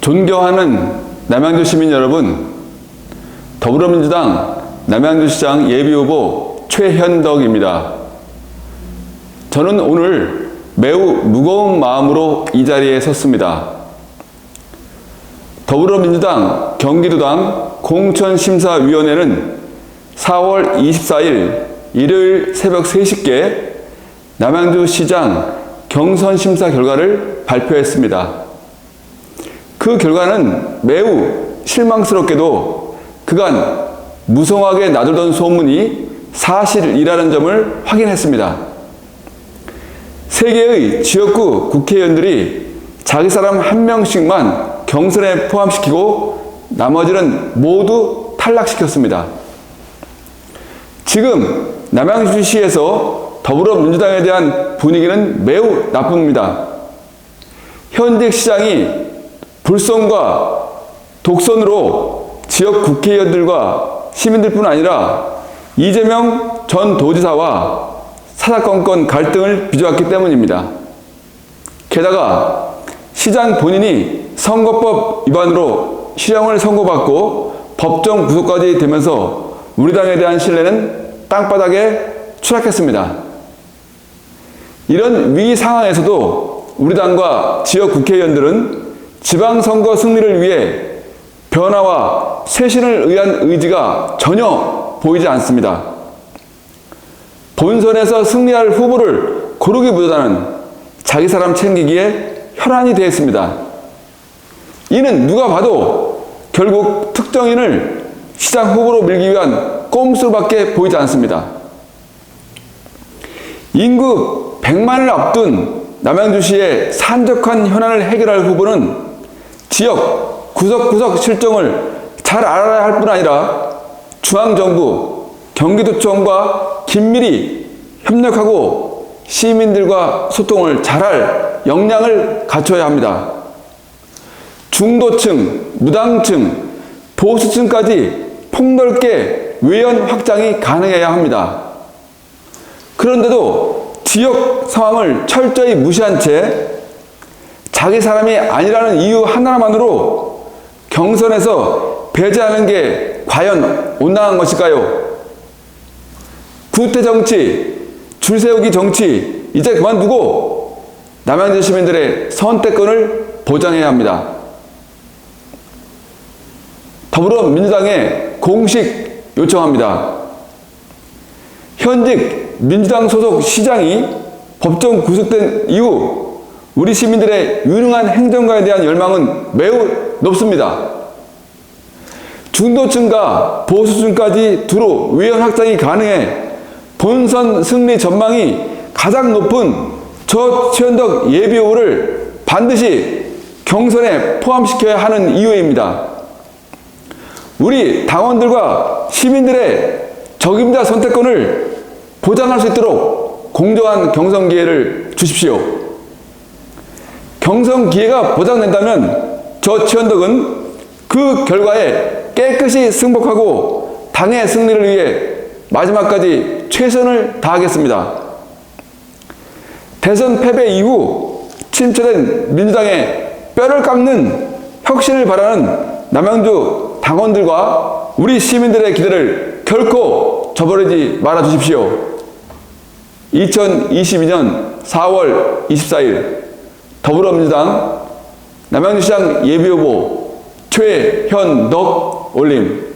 존경하는 남양주 시민 여러분, 더불어민주당 남양주시장 예비후보 최현덕입니다. 저는 오늘 매우 무거운 마음으로 이 자리에 섰습니다. 더불어민주당 경기도당 공천심사위원회는 4월 24일 일요일 새벽 3시께 남양주시장 경선심사 결과를 발표했습니다. 그 결과는 매우 실망스럽게도 그간 무성하게 나돌던 소문이 사실이라는 점을 확인했습니다. 세 개의 지역구 국회의원들이 자기 사람 한 명씩만 경선에 포함시키고 나머지는 모두 탈락시켰습니다. 지금 남양주시에서 더불어민주당에 대한 분위기는 매우 나쁩니다. 현직 시장이 불성과 독선으로 지역 국회의원들과 시민들뿐 아니라 이재명 전 도지사와 사사건건 갈등을 빚어왔기 때문입니다. 게다가 시장 본인이 선거법 위반으로 실형을 선고받고 법정 구속까지 되면서 우리 당에 대한 신뢰는 땅바닥에 추락했습니다. 이런 위기 상황에서도 우리 당과 지역 국회의원들은 지방선거 승리를 위해 변화와 쇄신을 위한 의지가 전혀 보이지 않습니다. 본선에서 승리할 후보를 고르기보다는 자기 사람 챙기기에 혈안이 되었습니다. 이는 누가 봐도 결국 특정인을 시장 후보로 밀기 위한 꼼수밖에 보이지 않습니다. 인구 100만을 앞둔 남양주시의 산적한 현안을 해결할 후보는 지역 구석구석 실정을 잘 알아야 할 뿐 아니라 중앙정부, 경기도청과 긴밀히 협력하고 시민들과 소통을 잘할 역량을 갖춰야 합니다. 중도층, 무당층, 보수층까지 폭넓게 외연 확장이 가능해야 합니다. 그런데도 지역 상황을 철저히 무시한 채 자기 사람이 아니라는 이유 하나만으로 경선에서 배제하는 게 과연 온당한 것일까요? 구태 정치, 줄 세우기 정치, 이제 그만두고 남양주 시민들의 선택권을 보장해야 합니다. 더불어민주당에 공식 요청합니다. 현직 민주당 소속 시장이 법정 구속된 이후 우리 시민들의 유능한 행정가에 대한 열망은 매우 높습니다. 중도층과 보수층까지 두루 외연 확장이 가능해 본선 승리 전망이 가장 높은 저 최현덕 예비후보를 반드시 경선에 포함시켜야 하는 이유입니다. 우리 당원들과 시민들의 적임자 선택권을 보장할 수 있도록 공정한 경선 기회를 주십시오. 경선 기회가 보장된다면 저 최현덕은 그 결과에 깨끗이 승복하고 당의 승리를 위해 마지막까지 최선을 다하겠습니다. 대선 패배 이후 침체된 민주당의 뼈를 깎는 혁신을 바라는 남양주 당원들과 우리 시민들의 기대를 결코 저버리지 말아 주십시오. 2022년 4월 24일 더불어민주당 남양주시장 예비후보 최현덕 올림